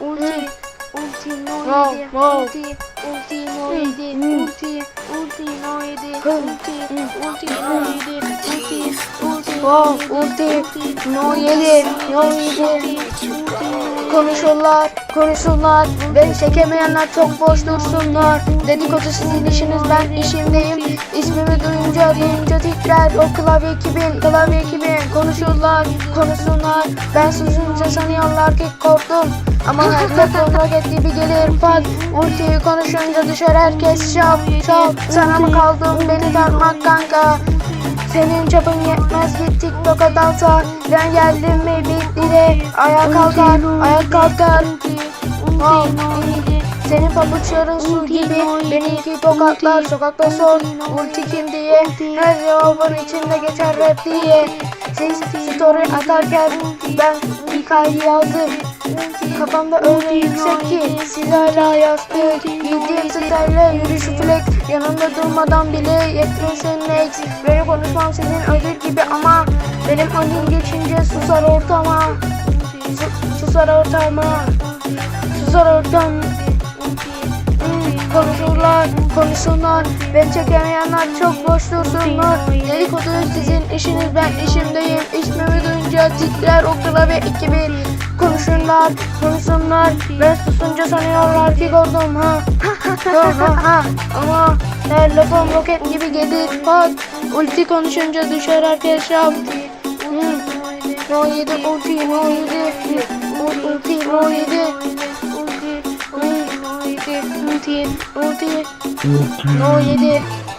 Ulti. Ulti no Wow, yedi. wow. Ulti. Ulti no yedi. hmm. Ulti. Ulti no yedi. Hmm, Ulti. hmm. Ulti no yedi. Ulti. Ulti Wow, ulti. No yedi. No yedi. Konuşurlar, konuşurlar. Beni çekemeyenler çok boş dursunlar. Dedikodu sizin işiniz, ben işimdeyim. İsmimi duyunca, duyunca titrer. O klavye kimin, klavye kimin? Konuşurlar, konuşsunlar. Ben susunca sanıyorlar ki korktum. Ama her lafım roket gibi gelir pat. Ultiyi konuşunca düşer herkes şap şap. Sana mı kaldım beni takmak kanka? Senin çapın yetmez git TikTok'a dansa Ben geldim mi bittire Ayağa kalkar, ayağa kalkar. Wow, Senin pabuçların su gibi Beni iki tokatlar sokakta sor Ulti kim diye. Her cevabın içinde geçer rap diye. Siz story atarken Ben hikaye yazdım. Kafamda öyle yüksek ki Siz hala yastık Giydiğim style yürüyüş flex. Yanımda durmadan bile yetmesin next. Böyle konuşmam sizin ödül gibi ama Benim adım geçince susar ortama. Su- Susar ortama. Susar ortam. Konuşurlar, konuşsunlar. Beni çekemeyenler çok boş dursunlar. Dedikodu sizin işiniz ben işimdeyim. İsmimi duyunca titrer o klavye 2000 Konuşurlar, konuşsunlar. Ben susunca sanıyorlar ki gördüm ha. Ha ha. Ama her lafım roket gibi gelir. Pat Ulti konuşunca düşer herkes şap 17 ulti 17 ulti 17 ulti 17 ulti. 17 17